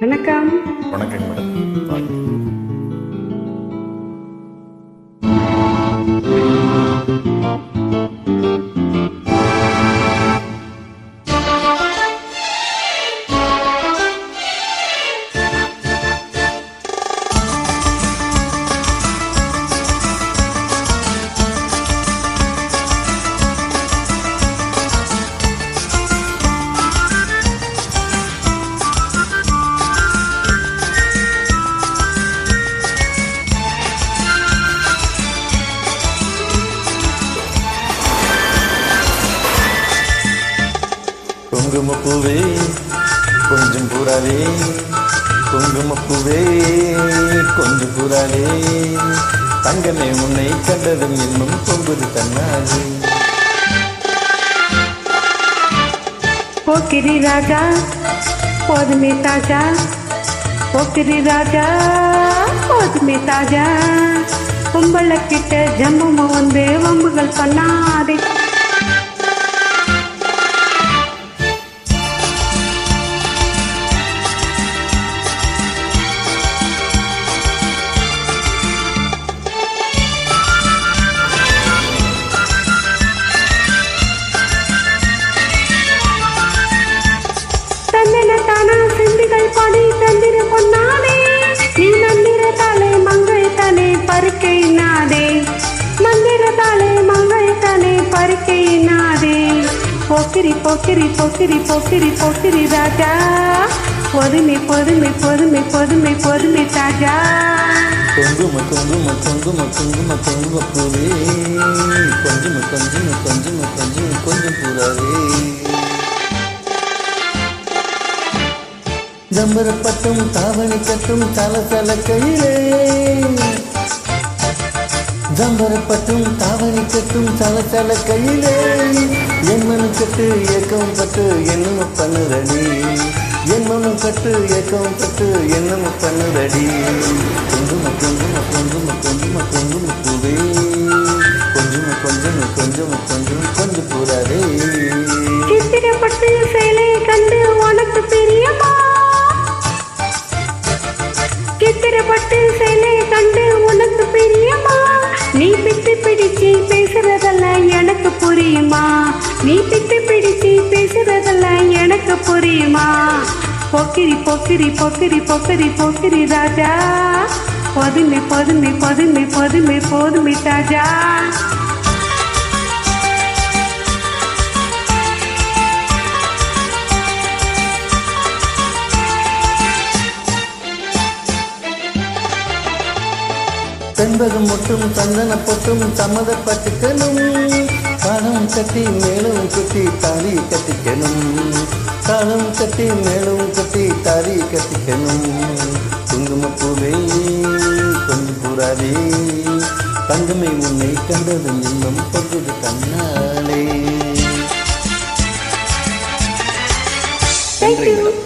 வணக்கம் வணக்கம் madam Thank you. குங்குமப்பூவே கொஞ்சம் புறாவே குங்குமப்பூவே கொஞ்சம் புறாவே தங்கமே உன்னை கண்டதும் இன்னும் பொங்குது தன்னாது போக்கிரி ராஜா போதுமே தாஜா. போக்கிரி ராஜா போதுமே தாஜா. கும்பல கிட்ட ஜம்பமா வந்து வம்புகள் பண்ணாதே. பொக்கிரி பொக்கிரி பொக்கிரி பொக்கிரி பொக்கிரி ராஜா. பொதுமை பொதுமை பொதுமை பொதுமை பொதுமை தாஜா குங்கும குங்கும குங்கும குங்கும பூவே. கொஞ்சம் கொஞ்சம் கொஞ்சம் கொஞ்சம் கொஞ்சம் பூராவே. ஜம்பரப்பட்டும் தாவணி கட்டும் தல தல கையிலே தம்பரப்பட்டும் தாவணி கட்டும் தல தல கையிலே. என் மனு கட்டு ஏக்கம் பட்டு என்னமோ பண்ணுதடி. என் மனு கட்டு ஏக்கம் பட்டு என்னமோ பண்ணுதடி. குங்கும குங்கும குங்கும குங்கும குங்கும பூவே. கொஞ்சம் கொஞ்சம் கொஞ்சம் கொஞ்சம் கொஞ்சம் பூராதே. சித்திரப்பட்டு சேலை கண்டு உனக்கு பிரியமா? சித்திரப்பட்டு சேலை பொக்கிரி பொக்கிரி பொக்கிரி பொக்கிரி பொக்கிரி ராஜா. பொதுமை பொதுமை பொதுமை பொதுமை போதுமை தாஜா செண்பகம் மட்டும் சந்தன பொட்டும் சம்மதப்பட்டுக்கணும் பணம் கட்டி மேலும் கட்டி தாலி கட்டிக்கணும். பணம் கட்டி மேலும் கட்டி தாலி கட்டிக்கணும் குங்குமப்பூவே கொஞ்சம் பூராவே தங்கமை உன்னை கண்டது இன்னும் பகுது கண்ணாலே. Thank you.